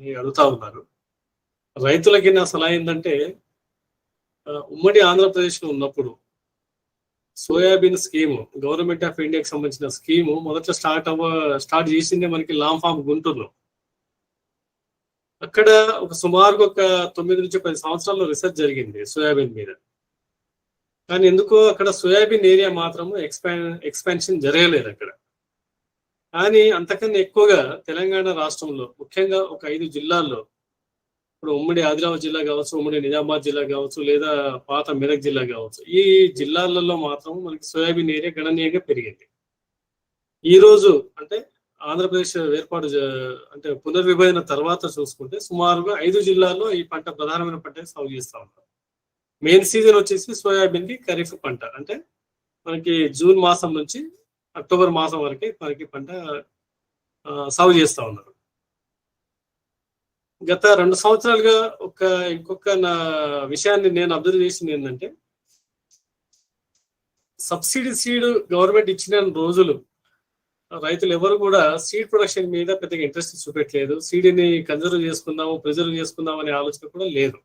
అని అడుగుతా ఉన్నారు. రైతులకి నా సలహా ఏంటంటే ఉమ్మడి ఆంధ్రప్రదేశ్లో ఉన్నప్పుడు సోయాబీన్ స్కీమ్ గవర్నమెంట్ ఆఫ్ ఇండియాకి సంబంధించిన స్కీము మొదట స్టార్ట్ అవ్వ స్టార్ట్ చేసిందే మనకి లాంగ్ ఫామ్ గుంటూరులో. అక్కడ ఒక సుమారుగా ఒక తొమ్మిది నుంచి పది సంవత్సరాల్లో రీసెర్చ్ జరిగింది సోయాబీన్ మీద. కానీ ఎందుకో అక్కడ సోయాబీన్ ఏరియా మాత్రం ఎక్స్పాన్ ఎక్స్పాన్షన్ జరగలేదు అక్కడ. కానీ అంతకన్నా ఎక్కువగా తెలంగాణ రాష్ట్రంలో ముఖ్యంగా ఒక ఐదు జిల్లాల్లో ఇప్పుడు ఉమ్మడి ఆదిలాబాద్ జిల్లా కావచ్చు ఉమ్మడి నిజామాబాద్ జిల్లా కావచ్చు లేదా పాత మెదక్ జిల్లా కావచ్చు ఈ జిల్లాలలో మాత్రం మనకి సోయాబీన్ ఏరియా గణనీయంగా పెరిగింది. ఈ రోజు అంటే ఆంధ్రప్రదేశ్ ఏర్పాటు అంటే పునర్విభజన తర్వాత చూసుకుంటే సుమారుగా ఐదు జిల్లాల్లో ఈ పంట ప్రధానమైన పంట సాగు చేస్తూ ఉంటారు మెయిన్ సీజన్ వచ్చేసి సోయాబీన్కి ఖరీఫ్ పంట. అంటే మనకి జూన్ మాసం నుంచి అక్టోబర్ మాసం వరకు మనకి పంట సాగు చేస్తా ఉన్నారు. గత రెండు సంవత్సరాలుగా ఒక ఇంకొక నా విషయాన్ని నేను అబ్జర్వ్ చేసింది ఏంటంటే సబ్సిడీ సీడ్ గవర్నమెంట్ ఇచ్చిన రోజులు రైతులు ఎవరు కూడా సీడ్ ప్రొడక్షన్ మీద పెద్దగా ఇంట్రెస్ట్ చూపెట్టలేదు. సీడ్ని కన్జర్వ్ చేసుకుందాము ప్రిజర్వ్ చేసుకుందాం అనే ఆలోచన కూడా లేదు.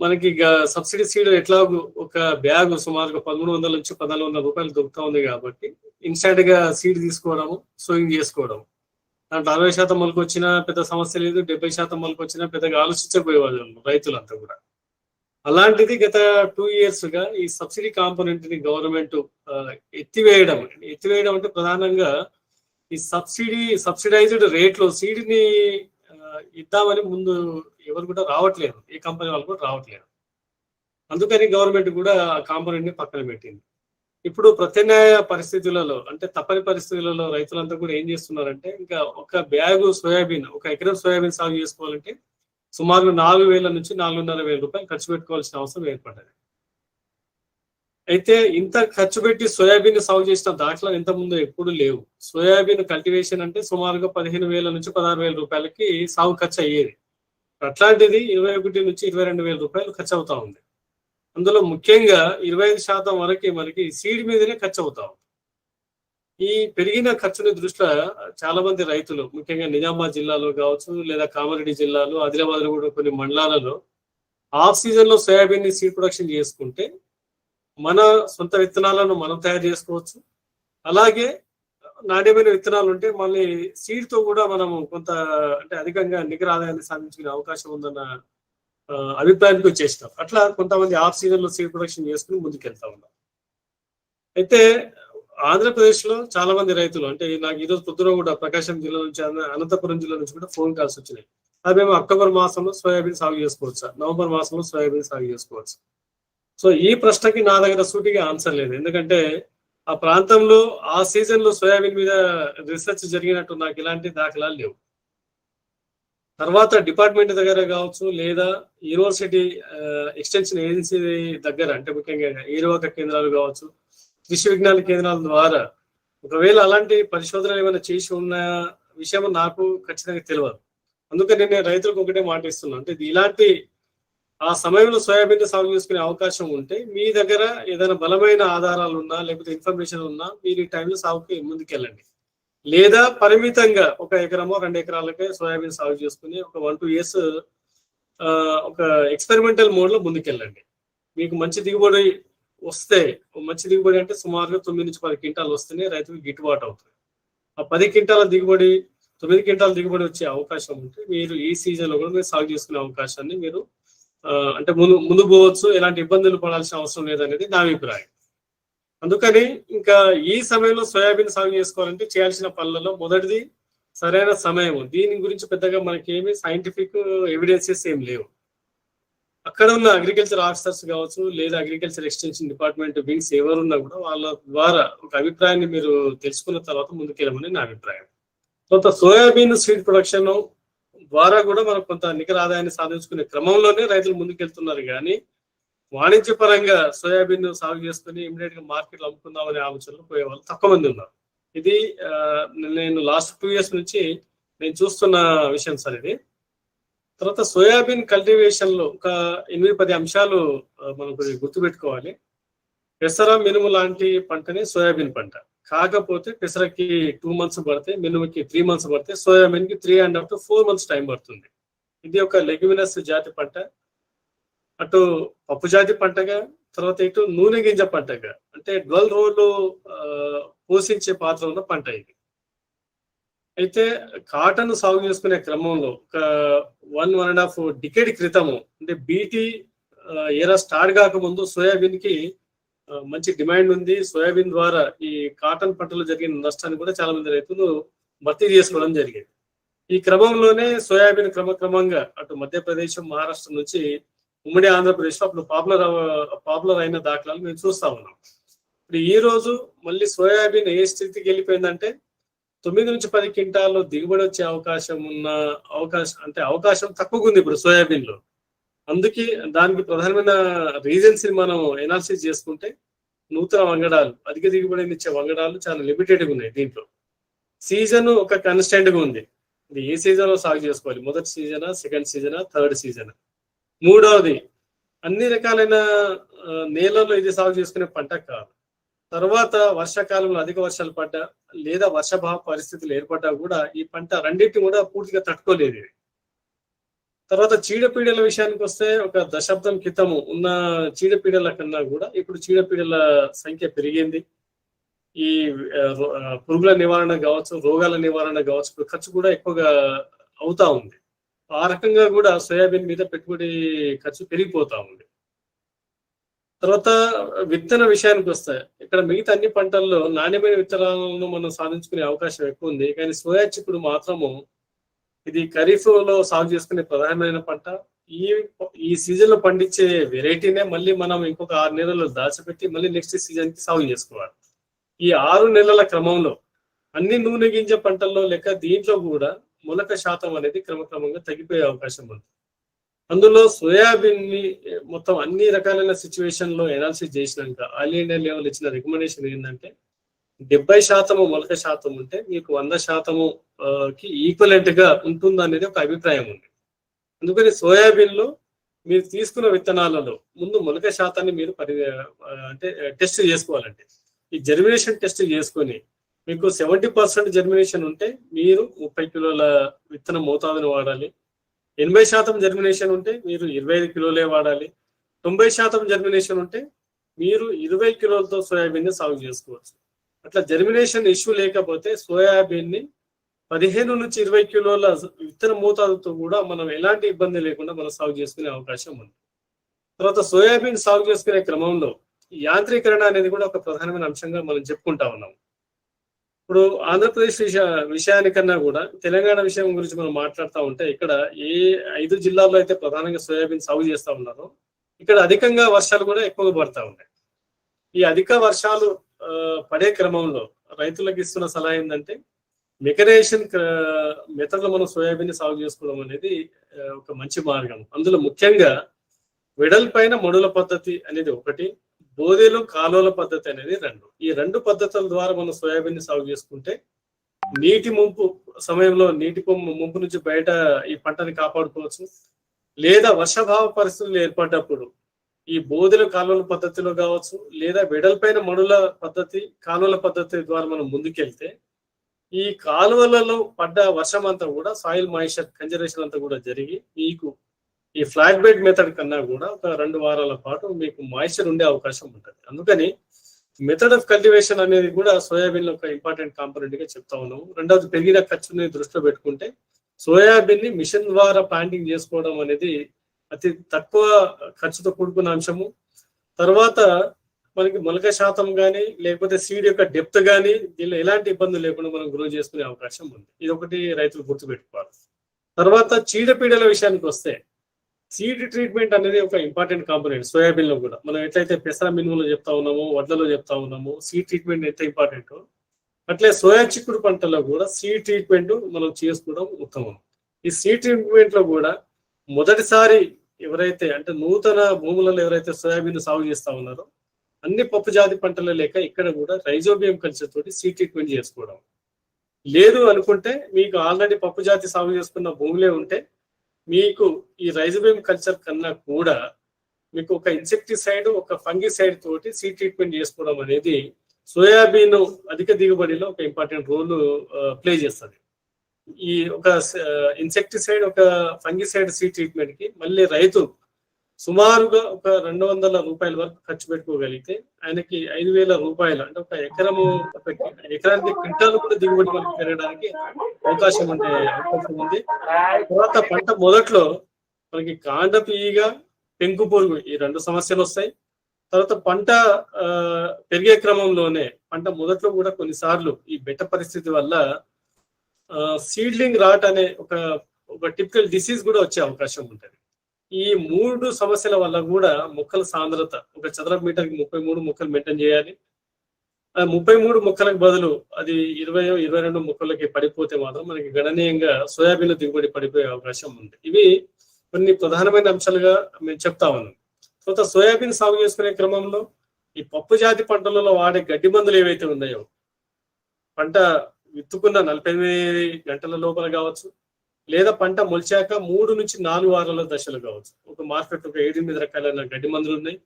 మనకి సబ్సిడీ సీడ్ ఎట్లా ఒక బ్యాగ్ సుమారుగా పదమూడు వందల నుంచి పద్నాలుగు వందల రూపాయలు దొరుకుతా ఉంది కాబట్టి ఇన్స్టెంట్గా సీడ్ తీసుకోవడము సోయింగ్ చేసుకోవడం దాంట్లో అరవై శాతం మొలక వచ్చినా పెద్ద సమస్య లేదు డెబ్బై శాతం మొలక వచ్చినా పెద్దగా ఆలోచించకపోయేవాళ్ళు రైతులంతా కూడా. అలాంటిది గత టూ ఇయర్స్గా ఈ సబ్సిడీ కాంపోనెంట్ని గవర్నమెంట్ ఎత్తివేయడం ఎత్తివేయడం అంటే ప్రధానంగా ఈ సబ్సిడీ సబ్సిడైజ్డ్ రేట్లో సీడ్ని ఇద్దామని ముందు ఎవరు కూడా రావట్లేదు. ఏ కంపెనీ వాళ్ళు కూడా రావట్లేదు. అందుకని గవర్నమెంట్ కూడా ఆ కాంపోనెంట్ని పక్కన పెట్టింది. ఇప్పుడు ప్రత్యామ్నాయ పరిస్థితులలో అంటే తప్పని పరిస్థితులలో రైతులంతా కూడా ఏం చేస్తున్నారంటే ఇంకా ఒక బ్యాగు సోయాబీన్ ఒక ఎకరం సోయాబీన్ సాగు చేసుకోవాలంటే సుమారు నాలుగు వేల నుంచి నాలుగున్నర వేల రూపాయలు ఖర్చు పెట్టుకోవాల్సిన అవసరం ఏర్పడ్డది అయితే ఇంత ఖర్చు పెట్టి సోయాబీన్ సాగు చేసిన దాఖలా ఇంత ముందు ఎప్పుడు లేవు. సోయాబీన్ కల్టివేషన్ అంటే సుమారుగా పదిహేను వేల నుంచి పదహారు వేల రూపాయలకి సాగు ఖర్చు అయ్యేది. అట్లాంటిది ఇరవై ఒకటి నుంచి ఇరవై రెండు వేల రూపాయలు ఖర్చు అవుతా ఉంది. అందులో ముఖ్యంగా ఇరవై ఐదు శాతం వరకు మనకి సీడ్ మీదనే ఖర్చు అవుతా ఉంది. ఈ పెరిగిన ఖర్చుని దృష్ట్యా చాలా మంది రైతులు ముఖ్యంగా నిజామాబాద్ జిల్లాలో కావచ్చు లేదా కామారెడ్డి జిల్లాలో ఆదిలాబాద్లో కూడా కొన్ని మండలాలలో ఆఫ్ సీజన్లో సోయాబీన్ని సీడ్ ప్రొడక్షన్ చేసుకుంటే మన సొంత విత్తనాలను మనం తయారు చేసుకోవచ్చు. అలాగే నాణ్యమైన విత్తనాలు ఉంటే మళ్ళీ సీడ్తో కూడా మనం కొంత అంటే అధికంగా నికర ఆదాయాన్ని సాధించుకునే అవకాశం ఉందన్న అభిప్రాయానికి వచ్చేసినాం. అట్లా కొంతమంది ఆఫ్ సీజన్లో సీడ్ ప్రొడక్షన్ చేసుకుని ముందుకెళ్తా ఉన్నారు. అయితే ఆంధ్రప్రదేశ్లో చాలా మంది రైతులు అంటే నాకు ఈరోజు పొద్దున కూడా ప్రకాశం జిల్లా నుంచి అనంతపురం జిల్లా నుంచి కూడా ఫోన్ కాల్స్ వచ్చినాయి. అది మేము అక్టోబర్ మాసంలో సోయాబీన్ సాగు చేసుకోవచ్చా? నవంబర్ మాసంలో సోయాబీన్ సాగు చేసుకోవచ్చు? సో ఈ ప్రశ్నకి నా దగ్గర సూటిగా ఆన్సర్ లేదు. ఎందుకంటే ఆ ప్రాంతంలో ఆ సీజన్లో సోయాబీన్ మీద రీసెర్చ్ జరిగినట్టు నాకు ఇలాంటి దాఖలాలు లేవు. తర్వాత డిపార్ట్మెంట్ దగ్గర కావచ్చు లేదా యూనివర్సిటీ ఎక్స్టెన్షన్ ఏజెన్సీ దగ్గర అంటే ముఖ్యంగా ఏరువాక కేంద్రాలు కావచ్చు కృషి విజ్ఞాన కేంద్రాల ద్వారా ఒకవేళ అలాంటి పరిశోధనలు ఏమైనా చేసి ఉన్న విషయం నాకు ఖచ్చితంగా తెలియదు. అందుకని నేను రైతులకు ఒకటే మాట ఇస్తున్నాను అంటే ఇది ఇలాంటి ఆ సమయంలో సోయాబీన్ సాగు చేసుకునే అవకాశం ఉంటే మీ దగ్గర ఏదైనా బలమైన ఆధారాలు ఉన్నా లేకపోతే ఇన్ఫర్మేషన్ ఉన్నా మీరు ఈ టైంలో సాగుకి ముందుకెళ్ళండి. లేదా పరిమితంగా ఒక ఎకరమో రెండు ఎకరాలకే సోయాబీన్ సాగు చేసుకుని ఒక వన్ టూ ఇయర్స్ ఒక ఎక్స్పెరిమెంటల్ మోడ్లో ముందుకెళ్ళండి. మీకు మంచి దిగుబడి వస్తే మంచి దిగుబడి అంటే సుమారుగా తొమ్మిది నుంచి పది క్వింటాలు వస్తేనే రైతుకు గిట్టుబాటు అవుతుంది. ఆ పది క్వింటాల దిగుబడి తొమ్మిది క్వింటాల దిగుబడి వచ్చే అవకాశం ఉంటే మీరు ఈ సీజన్లో కూడా మీరు సాగు చేసుకునే అవకాశాన్ని మీరు అంటే ముందు ముందు పోవచ్చు ఎలాంటి ఇబ్బందులు పడాల్సిన అవసరం లేదనేది నా అభిప్రాయం. అందుకని ఇంకా ఈ సమయంలో సోయాబీన్ సాగు చేసుకోవాలంటే చేయాల్సిన పనులలో మొదటిది సరైన సమయం. దీని గురించి పెద్దగా మనకి ఏమి సైంటిఫిక్ ఎవిడెన్సెస్ ఏం లేవు. అక్కడ ఉన్న అగ్రికల్చర్ ఆఫీసర్స్ కావచ్చు లేదా అగ్రికల్చర్ ఎక్స్టెన్షన్ డిపార్ట్మెంట్ వింగ్స్ ఎవరున్నా కూడా వాళ్ళ ద్వారా ఒక అభిప్రాయాన్ని మీరు తెలుసుకున్న తర్వాత ముందుకెళ్ళమని నా అభిప్రాయం. కొంత సోయాబీన్ సీడ్ ప్రొడక్షన్ ద్వారా కూడా మనం కొంత నికర ఆదాయాన్ని సాధించుకునే క్రమంలోనే రైతులు ముందుకెళ్తున్నారు. కానీ వాణిజ్యపరంగా సోయాబీన్ సాగు చేసుకుని ఇమీడియట్గా మార్కెట్లో అమ్ముకుందామనే ఆలోచనలో పోయే వాళ్ళు తక్కువ మంది ఉన్నారు. ఇది నేను లాస్ట్ టూ ఇయర్స్ నుంచి నేను చూస్తున్న విషయం సార్ ఇది. తర్వాత సోయాబీన్ కల్టివేషన్లో ఒక ఎనిమిది పది అంశాలు మనం గుర్తుపెట్టుకోవాలి. పెసర మినుము లాంటి పంటని సోయాబీన్ పంట. కాకపోతే పెసరకి టూ మంత్స్ పడితే మినుముకి త్రీ మంత్స్ పడితే సోయాబీన్కి three and half to four months time పడుతుంది. ఇది ఒక లెగ్యుమినస్ జాతి పంట. అటు పప్పు జాతి పంటగా తర్వాత ఇటు నూనె గింజ పంటగా అంటే డ్వల్ రోలు పోషించే పాత్ర ఉన్న పంట ఇది. అయితే కాటన్ సాగు చేసుకునే క్రమంలో ఒక one one and half decade క్రితము అంటే బీటీ ఎరా స్టార్ట్ కాకముందు సోయాబీన్కి మంచి డిమాండ్ ఉంది. సోయాబీన్ ద్వారా ఈ కాటన్ పంటలో జరిగిన నష్టాన్ని కూడా చాలా మంది రైతులు భర్తీ చేసుకోవడం జరిగింది. ఈ క్రమంలోనే సోయాబీన్ క్రమక్రమంగా అటు మధ్యప్రదేశ్ మహారాష్ట్ర నుంచి ఉమ్మడి ఆంధ్రప్రదేశ్లో అప్పుడు పాపులర్ పాపులర్ అయిన దాఖలాలు మేము చూస్తా ఉన్నాం. ఇప్పుడు ఈ రోజు మళ్ళీ సోయాబీన్ ఏ స్థితికి వెళ్ళిపోయిందంటే తొమ్మిది నుంచి పది క్వింటాల్లో దిగుబడి వచ్చే అవకాశం ఉన్న అవకాశం అంటే అవకాశం తక్కువగా ఉంది ఇప్పుడు సోయాబీన్లో అందుకే దానికి ప్రధానమైన రీజన్స్ని మనం ఎనాలిసిస్ చేసుకుంటే నూతన వంగడాలు అధిక దిగుబడిని ఇచ్చే వంగడాలు చాలా లిమిటెడ్గా ఉన్నాయి దీంట్లో. సీజన్ ఒక కన్స్టెంట్గా ఉంది. ఇది ఏ సీజన్లో సాగు చేసుకోవాలి? మొదటి సీజనా సెకండ్ సీజనా థర్డ్ సీజన్ మూడవది అన్ని రకాలైన నేలల్లో ఇది సాగు చేసుకునే పంట కాదు. తర్వాత వర్షాకాలంలో అధిక వర్షాలు పడ్డా లేదా వర్షభావ పరిస్థితులు ఏర్పడ్డా కూడా ఈ పంట రెండింటిని కూడా పూర్తిగా తట్టుకోలేదు ఇది. తర్వాత చీడపీడల విషయానికి వస్తే ఒక దశాబ్దం క్రితము ఉన్న చీడపీడల కన్నా కూడా ఇప్పుడు చీడపీడల సంఖ్య పెరిగింది. ఈ పురుగుల నివారణ కావచ్చు రోగాల నివారణ కావచ్చు ఇప్పుడు ఖర్చు కూడా ఎక్కువగా అవుతా ఉంది. ఆ రకంగా కూడా సోయాబీన్ మీద పెట్టుబడి ఖర్చు పెరిగిపోతా ఉంది. తర్వాత విత్తన విషయానికి వస్తే ఇక్కడ మిగతా అన్ని పంటల్లో నాణ్యమైన విత్తనాలను మనం సాధించుకునే అవకాశం ఎక్కువ ఉంది. కానీ సోయా చిక్కుడు మాత్రము ఇది ఖరీఫ్లో సాగు చేసుకునే ప్రధానమైన పంట. ఈ ఈ సీజన్లో పండించే వెరైటీనే మళ్ళీ మనం ఇంకొక ఆరు నెలలు దాచిపెట్టి మళ్ళీ నెక్స్ట్ సీజన్కి సాగు చేసుకోవాలి. ఈ ఆరు నెలల క్రమంలో అన్ని నూనె గింజ పంటల్లో లెక్క దీంట్లో కూడా మొలక శాతం అనేది క్రమక్రమంగా తగ్గిపోయే అవకాశం ఉంది. అందులో సోయాబీన్ని మొత్తం అన్ని రకాలైన సిచ్యువేషన్లో ఎనాలిసిస్ చేసినాక ఆల్ ఇండియా లెవెల్ ఇచ్చిన రికమెండేషన్ ఏంటంటే డెబ్బై శాతము మొలక శాతం ఉంటే మీకు వంద శాతము కి ఈక్వలెంట్గా ఉంటుంది అనేది ఒక అభిప్రాయం ఉంది. అందుకని సోయాబీన్లో మీరు తీసుకున్న విత్తనాలలో ముందు మొలక శాతాన్ని మీరు పరి అంటే టెస్ట్ చేసుకోవాలంటే ఈ జర్మినేషన్ టెస్ట్ చేసుకొని మీకు సెవెంటీ పర్సెంట్ జర్మినేషన్ ఉంటే మీరు ముప్పై కిలోల విత్తన మోతాదుని వాడాలి. ఎనభై శాతం జర్మినేషన్ ఉంటే మీరు ఇరవై ఐదు కిలోలే వాడాలి. తొంభై శాతం జర్మినేషన్ ఉంటే మీరు ఇరవై కిలోలతో సోయాబీన్ సాగు చేసుకోవచ్చు. అట్లా జర్మినేషన్ ఇష్యూ లేకపోతే సోయాబీన్ని పదిహేను నుంచి ఇరవై కిలోల విత్తన మోతాదుతో కూడా మనం ఎలాంటి ఇబ్బంది లేకుండా మనం సాగు చేసుకునే అవకాశం ఉంది. తర్వాత సోయాబీన్ సాగు చేసుకునే క్రమంలో ఈ యాంత్రీకరణ అనేది కూడా ఒక ప్రధానమైన అంశంగా మనం చెప్పుకుంటా ఉన్నాం. ఇప్పుడు ఆంధ్రప్రదేశ్ విషయ విషయానికన్నా కూడా తెలంగాణ విషయం గురించి మనం మాట్లాడుతూ ఉంటే ఇక్కడ ఏ ఐదు జిల్లాల్లో అయితే ప్రధానంగా సోయాబీన్ సాగు చేస్తా ఉన్నారో ఇక్కడ అధికంగా వర్షాలు కూడా ఎక్కువగా పడతా ఉన్నాయి. ఈ అధిక వర్షాలు పడే క్రమంలో రైతులకు ఇస్తున్న సలహా ఏంటంటే మెకనైజేషన్ మెథడ్లో మనం సోయాబీన్ సాగు చేసుకోవడం అనేది ఒక మంచి మార్గం. అందులో ముఖ్యంగా వెడల్పైన మడుల పద్ధతి అనేది ఒకటి బోధేలు కాలువల పద్ధతి అనేది రెండు. ఈ రెండు పద్ధతుల ద్వారా మనం సోయాబీన్ని సాగు చేసుకుంటే నీటి ముంపు సమయంలో నీటి ముంపు నుంచి బయట ఈ పంటని కాపాడుకోవచ్చు. లేదా వర్షభావ పరిస్థితులు ఏర్పడ్డప్పుడు ఈ బోధెల కాలువల పద్ధతిలో కావచ్చు లేదా వెడల్పైన మడుల పద్ధతి కాలువల పద్ధతి ద్వారా మనం ముందుకెళ్తే ఈ కాలువలలో పడ్డ వర్షం అంతా కూడా సాయిల్ మాయిశ్చర్ కన్జర్వేషన్ అంతా కూడా జరిగి మీకు ఈ ఫ్లాట్ బెడ్ మెథడ్ కన్నా కూడా ఒక రెండు వారాల పాటు మీకు మాయిశ్చర్ ఉండే అవకాశం ఉంటుంది. అందుకని మెథడ్ ఆఫ్ కల్టివేషన్ అనేది కూడా సోయాబీన్ ఒక ఇంపార్టెంట్ కాంపోనెంట్గా చెప్తా ఉన్నాము. రెండవది పెరిగిన ఖర్చుని దృష్టిలో పెట్టుకుంటే సోయాబీన్ని మిషన్ ద్వారా ప్లాంటింగ్ చేసుకోవడం అనేది అతి తక్కువ ఖర్చుతో కూడుకున్న అంశము. తర్వాత మనకి మొలక శాతం కానీ లేకపోతే సీడ్ యొక్క డెప్త్ కానీ దీనిలో ఎలాంటి ఇబ్బందులు లేకుండా మనం గ్రో చేసుకునే అవకాశం ఉంది. ఇది ఒకటి రైతులు గుర్తుపెట్టుకోవాలి. తర్వాత చీడపీడల విషయానికి వస్తే సీడ్ ట్రీట్మెంట్ అనేది ఒక ఇంపార్టెంట్ కాంపోనెంట్. సోయాబీన్లో కూడా. మనం ఎట్లయితే పెసర మినుములో చెప్తా ఉన్నామో వడ్లలో చెప్తా ఉన్నామో సీడ్ ట్రీట్మెంట్ ఎంత ఇంపార్టెంట్ అట్లే సోయా చిక్కుడు పంటలో కూడా సీడ్ ట్రీట్మెంట్ మనం చేసుకోవడం ఉత్తమం. ఈ సీడ్ ట్రీట్మెంట్లో కూడా మొదటిసారి ఎవరైతే అంటే నూతన భూములలో ఎవరైతే సోయాబీన్ సాగు చేస్తా ఉన్నారో అన్ని పప్పు జాతి పంటల లేక ఇక్కడ కూడా రైజోబియం కల్చర్ తోటి సీ ట్రీట్మెంట్ చేసుకోవడం. లేదు అనుకుంటే మీకు ఆల్రెడీ పప్పు జాతి సాగు చేసుకున్న భూములే ఉంటే మీకు ఈ రైజోబియం కల్చర్ కన్నా కూడా మీకు ఒక ఇన్సెక్టిసైడ్ ఒక ఫంగిసైడ్ తోటి సీ ట్రీట్మెంట్ చేసుకోవడం అనేది సోయాబీన్ అధిక దిగుబడిలో ఒక ఇంపార్టెంట్ రోల్ ప్లే చేస్తుంది. ఈ ఒక ఇన్సెక్టిసైడ్ ఒక ఫంగిసైడ్ సీ ట్రీట్మెంట్కి మళ్ళీ రైతు సుమారుగా ఒక రెండు వందల రూపాయల వరకు ఖర్చు పెట్టుకోగలిగితే ఆయనకి ఐదు వేల రూపాయలు అంటే ఒక ఎకరము ఎకరానికి క్వింటాలు కూడా దిగుబడి మనకి పెరగడానికి అవకాశం ఉండే అవకాశం ఉంది. తర్వాత పంట మొదట్లో మనకి కాండపు ఈగ పెంకు పురుగు ఈ రెండు సమస్యలు వస్తాయి. తర్వాత పంట ఆ, పెరిగే క్రమంలోనే పంట మొదట్లో కూడా కొన్నిసార్లు ఈ బెట్ట పరిస్థితి వల్ల సీడ్లింగ్ రాట్ అనే ఒక ఒక టిపికల్ డిసీజ్ కూడా వచ్చే అవకాశం ఉంటుంది. ఈ మూడు సమస్యల వల్ల కూడా మొక్కల సాంద్రత ఒక చదరపు మీటర్కి ముప్పై మూడు మొక్కలు మెయింటైన్ చేయాలి. ఆ ముప్పై మూడు మొక్కలకు బదులు అది ఇరవై ఇరవై రెండు మొక్కలకి పడిపోతే మాత్రం మనకి గణనీయంగా సోయాబీన్ దిగుబడి పడిపోయే అవకాశం ఉంది. ఇవి కొన్ని ప్రధానమైన అంశాలుగా మేము చెప్తా ఉన్నాం. తర్వాత సోయాబీన్ సాగు చేసుకునే క్రమంలో ఈ పప్పు జాతి పంటలలో వాడే గడ్డి మందులు ఏవైతే ఉన్నాయో పంట విత్తుకున్న నలభై ఎనిమిది గంటల లోపల కావచ్చు లేదా పంట మొలిచాక మూడు నుంచి నాలుగు వారాల దశలు కావచ్చు. ఒక మార్కెట్ ఒక ఎనిమిది రకాలైన గడ్డి మందులు ఉన్నాయి.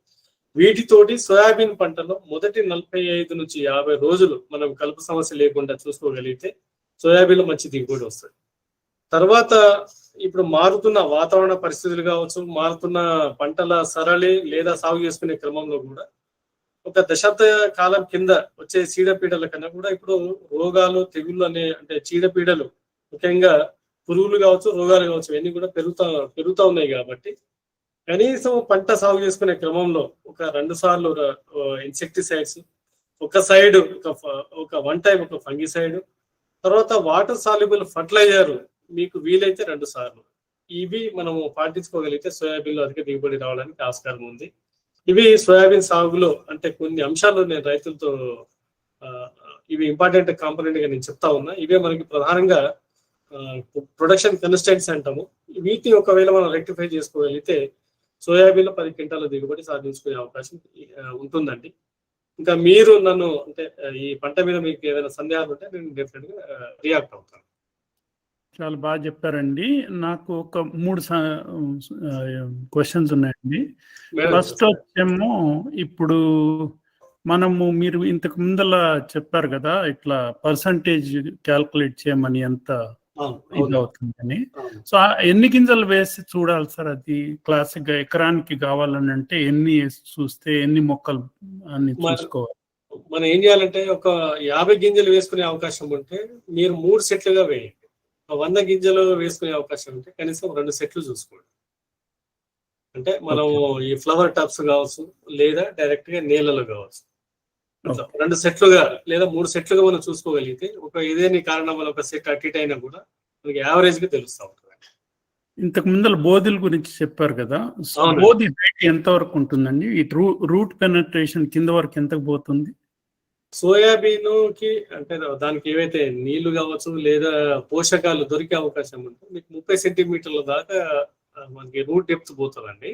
వీటితోటి సోయాబీన్ పంటలో మొదటి నలభై ఐదు నుంచి యాభై రోజులు మనం కలుపు సమస్య లేకుండా చూసుకోగలిగితే సోయాబీన్లో మంచి దిగుబడి వస్తుంది. తర్వాత ఇప్పుడు మారుతున్న వాతావరణ పరిస్థితులు కావచ్చు మారుతున్న పంటల సరళి లేదా సాగు చేసుకునే క్రమంలో కూడా ఒక దశాబ్ద కాలం కింద వచ్చే చీడపీడల కన్నా కూడా ఇప్పుడు రోగాలు తెగుళ్ళు అనే అంటే చీడపీడలు ముఖ్యంగా పురుగులు కావచ్చు రోగాలు కావచ్చు ఇవన్నీ కూడా పెరుగుతా పెరుగుతూ ఉన్నాయి కాబట్టి కనీసం పంట సాగు చేసుకునే క్రమంలో ఒక రెండు సార్లు ఇన్సెక్టిసైడ్స్ ఒక సైడ్ ఒక ఫ- ఒక వన్ టైం ఒక ఫంగిసైడ్ తర్వాత వాటర్ సాల్యుబుల్ ఫర్టిలైజర్ మీకు వీలైతే రెండు సార్లు. ఇవి మనము పాటించుకోగలిగితే సోయాబీన్లో అధిక దిగుబడి రావడానికి ఆస్కారం ఉంది. ఇవి సోయాబీన్ సాగులో అంటే కొన్ని అంశాలు నేను రైతులతో ఆ, ఇవి ఇంపార్టెంట్ కాంపనెంట్గా నేను చెప్తా ఉన్నా. ఇవే మనకి ప్రధానంగా ప్రొడక్షన్ కన్స్టెంట్స్ అంటాము. వీటిని ఒకవేళ మనం రెక్టిఫై చేసుకోగలిగితే సోయాబీన్లో పది క్వింటాల దిగుబడి సాధించుకునే అవకాశం ఉంటుందండి. ఇంకా మీరు నన్ను అంటే ఈ పంట మీద మీకు ఏదైనా సందేహాలు ఉంటే నేను డెఫినెట్గా రియాక్ట్ అవుతాను. చాలా బాగా చెప్పారండి. నాకు ఒక మూడు క్వశ్చన్స్ ఉన్నాయండి. ఫస్ట్ వచ్చేమో ఇప్పుడు మనము మీరు ఇంతకు ముందల చెప్పారు కదా ఇట్లా పర్సంటేజ్ క్యాల్కులేట్ చేయమని ఎంత అవుతుందని. సో ఎన్ని గింజలు వేసి చూడాలి సార్ అది క్లాసిక్గా ఎకరానికి కావాలని అంటే ఎన్ని చూస్తే ఎన్ని మొక్కలు అని చూసుకోవాలి? మనం ఏం చేయాలంటే ఒక యాభై గింజలు వేసుకునే అవకాశం ఉంటే మీరు మూడు సెట్లుగా వేయండి. వంద గింజలు వేసుకునే అవకాశం ఉంటే కనీసం రెండు సెట్లు చూసుకోండి. అంటే మనం ఈ ఫ్లవర్ టాప్స్ కావచ్చు లేదా డైరెక్ట్గా నీళ్ళలో కావచ్చు. రెండు సెట్లుగా లేదా మూడు సెట్లుగా మనం చూసుకోగలిగితే ఒక ఏదేని కారణం వల్ల ఒక సెట్ అటు అయినా కూడా మనకి యావరేజ్గా తెలుస్తా ఉంటుంది ఇంతకు ముందర బోధుల గురించి చెప్పారు కదా. బోధి ఎంత వరకు ఉంటుందండి? ఈ రూట్ పెనట్రేషన్ కింద వరకు ఎంతకు పోతుంది? సోయాబీన్కి అంటే దానికి ఏవైతే నీళ్ళు కావచ్చు లేదా పోషకాలు దొరికే అవకాశం ఉంటే మీకు ముప్పై సెంటీమీటర్ల దాకా మనకి రూట్ డెప్త్ పోతుందండి.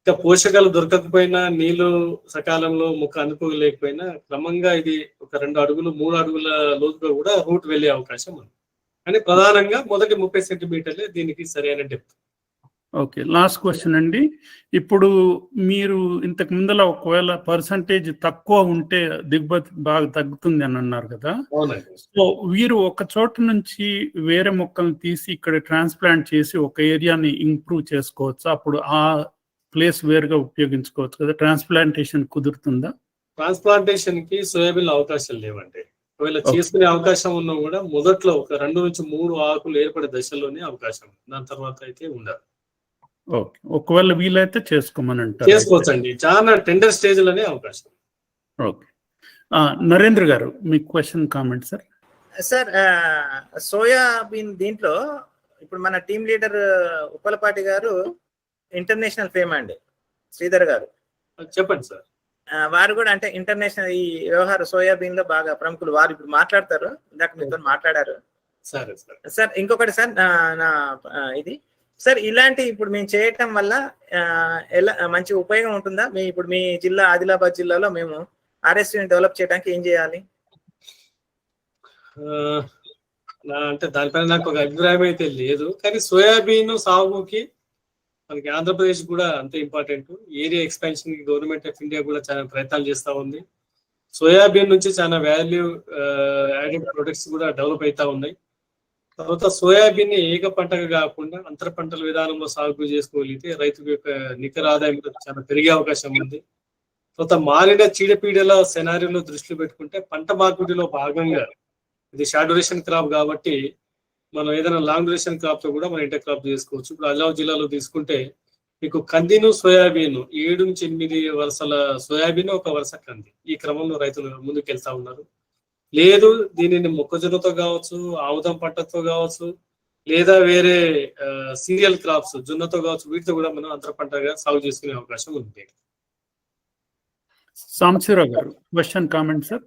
ఇంకా పోషకాలు దొరకకపోయినా నీళ్ళు సకాలంలో ముక్క అనుకోలేకపోయినా క్రమంగా ఇది ఒక రెండు అడుగులు మూడు అడుగుల లోతుగా కూడా రూట్ వెళ్ళే అవకాశం ఉంది. కానీ ప్రధానంగా మొదటి ముప్పై సెంటీమీటర్లే దీనికి సరైన డెప్త్ ఓకే లాస్ట్ క్వశ్చన్ అండి. ఇప్పుడు మీరు ఇంతకు ముందర ఒకవేళ పర్సంటేజ్ తక్కువ ఉంటే దిగుబడి బాగా తగ్గుతుంది అని అన్నారు కదా. సో వీరు ఒక చోట నుంచి వేరే మొక్కలను తీసి ఇక్కడ ట్రాన్స్ప్లాంట్ చేసి ఒక ఏరియాని ఇంప్రూవ్ చేసుకోవచ్చు? అప్పుడు ఆ ప్లేస్ వేరుగా ఉపయోగించుకోవచ్చు కదా. ట్రాన్స్ప్లాంటేషన్ కుదురుతుందా? ట్రాన్స్ప్లాంటేషన్కి సోయాబీన్ అవకాశాలు లేవండి. ఒకవేళ. చేసుకునే అవకాశం ఉన్నా కూడా మొదట్లో ఒక రెండు నుంచి మూడు ఆకులు ఏర్పడే దశలోనే అవకాశం. దాని తర్వాత అయితే ఉండదు. ఓకే. ఒకవేళ వీలైతే చేసుకోమని అంటారు. చేసుకోవచ్చండి. చాలా టెండర్ స్టేజ్లోనే అవకాశం. ఓకే. నరేంద్ర గారు మీ question comment sir sir soybean దీంట్లో ఇప్పుడు మన టీం లీడర్ ఉప్పలపాటి గారు ఇంటర్నేషనల్ ఫేమ్ అండి శ్రీధర్ గారు. చెప్పండి సార్ వారు కూడా అంటే ఇంటర్నేషనల్ ఈ వ్యవహార సోయాబీన్లో బాగా ప్రముఖులు. వారు ఇప్పుడు మాట్లాడతారు. ఇందాక మీతో మాట్లాడారు. సరే సార్ సార్ ఇంకొకటి సార్ నా ఇది సార్ ఇలాంటి ఇప్పుడు మేము చేయటం వల్ల ఎలా మంచి ఉపయోగం ఉంటుందా? మీ ఇప్పుడు మీ జిల్లా ఆదిలాబాద్ జిల్లాలో మేము ఆర్ఎస్ని డెవలప్ చేయడానికి ఏం చేయాలి? ఆ, అంటే దానిపైన నాకు ఒక అభిప్రాయం అయితే లేదు. కానీ సోయాబీన్ సాగుకి మనకి ఆంధ్రప్రదేశ్ కూడా అంతే ఇంపార్టెంట్. ఏరియా ఎక్స్పాన్షన్కి గవర్నమెంట్ ఆఫ్ ఇండియా కూడా చాలా ప్రయత్నాలు చేస్తా ఉంది. సోయాబీన్ నుంచి చాలా వాల్యూ యాడెడ్ ప్రొడక్ట్స్ కూడా డెవలప్ అవుతా ఉన్నాయి. తర్వాత సోయాబీన్ని ఏక పంటగా కాకుండా అంతర పంటల విధానంలో సాగు చేసుకోగలిగితే రైతు యొక్క నికర ఆదాయం చాలా పెరిగే అవకాశం ఉంది. తర్వాత మారిన చీడపీడల సెనారీలో దృష్టిలో పెట్టుకుంటే పంట మార్పిడిలో భాగంగా ఇది షార్ట్ డ్యూరేషన్ క్రాప్ కాబట్టి మనం ఏదైనా లాంగ్ డ్యూరేషన్ క్రాప్తో కూడా మనం ఇంటర్ క్రాప్ చేసుకోవచ్చు. ఇప్పుడు ఆదిలాబాద్ జిల్లాలో తీసుకుంటే మీకు కందిను సోయాబీన్ ఏడు నుంచి ఎనిమిది వరుసల సోయాబీన్ ఒక వరుస కంది. ఈ క్రమంలో రైతులు ముందుకు వెళ్తా ఉన్నారు. లేదు దీనిని మొక్కజొన్నతో కావచ్చు ఆముదం పంటతో కావచ్చు లేదా వేరే సీరియల్ క్రాప్స్ జొన్నతో కావచ్చు వీటితో కూడా మనం అంతర పంటగా సాగు చేసుకునే అవకాశం ఉంది. సాంబశివరావు గారు క్వశ్చన్ కామెంట్ సార్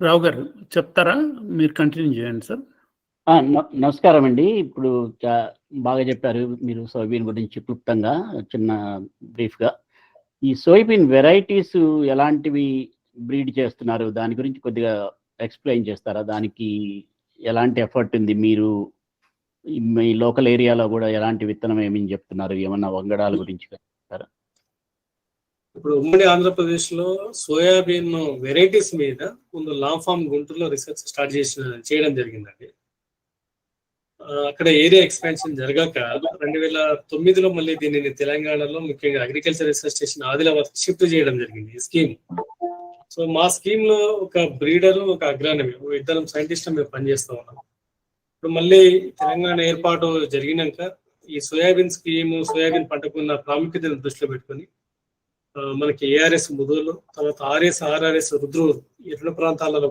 రావు గారు చెప్తారా? మీరు కంటిన్యూ చేయండి సార్ నమస్కారం అండి. ఇప్పుడు బాగా చెప్పారు మీరు సోయాబీన్ గురించి క్లుప్తంగా చిన్న బ్రీఫ్గా ఈ సోయాబీన్ వెరైటీస్ ఎలాంటివి బ్రీడ్ చేస్తున్నారు? దాని గురించి కొద్దిగా ఎక్స్ప్లెయిన్ చేస్తారా? దానికి ఎలాంటి ఎఫర్ట్ ఉంది? మీరు ఈ మీ లోకల్ ఏరియాలో కూడా ఎలాంటి విత్తనం ఏమని చెప్తున్నారు? ఏమన్నా వంగడాల గురించి ఇప్పుడు ఉమ్మడి ఆంధ్రప్రదేశ్లో సోయాబీన్ వెరైటీస్ మీద ముందు లాంగ్ ఫామ్ గుంటూరులో రీసెర్చ్ స్టార్ట్ చేసిన చేయడం జరిగిందండి. అక్కడ ఏరియా ఎక్స్పాన్షన్ జరగాక రెండు వేల తొమ్మిదిలో మళ్ళీ దీనిని తెలంగాణలో ముఖ్యంగా agriculture research station Adilabad shift చేయడం జరిగింది ఈ స్కీమ్ సో మా స్కీమ్లో ఒక బ్రీడర్ ఒక అగ్రానమీ ఇద్దరం సైంటిస్ట్ మేము పనిచేస్తూ ఉన్నాం. ఇప్పుడు మళ్ళీ తెలంగాణ ఏర్పాటు జరిగినాక ఈ సోయాబీన్ స్కీమ్ సోయాబీన్ పంటకు ఉన్న ప్రాముఖ్యతను దృష్టిలో పెట్టుకొని మనకి ఏఆర్ఎస్ ముదులు తర్వాత ఆర్ఎస్ ఆర్ఆర్ఎస్ రుద్రు ఈ రెండు ప్రాంతాలలో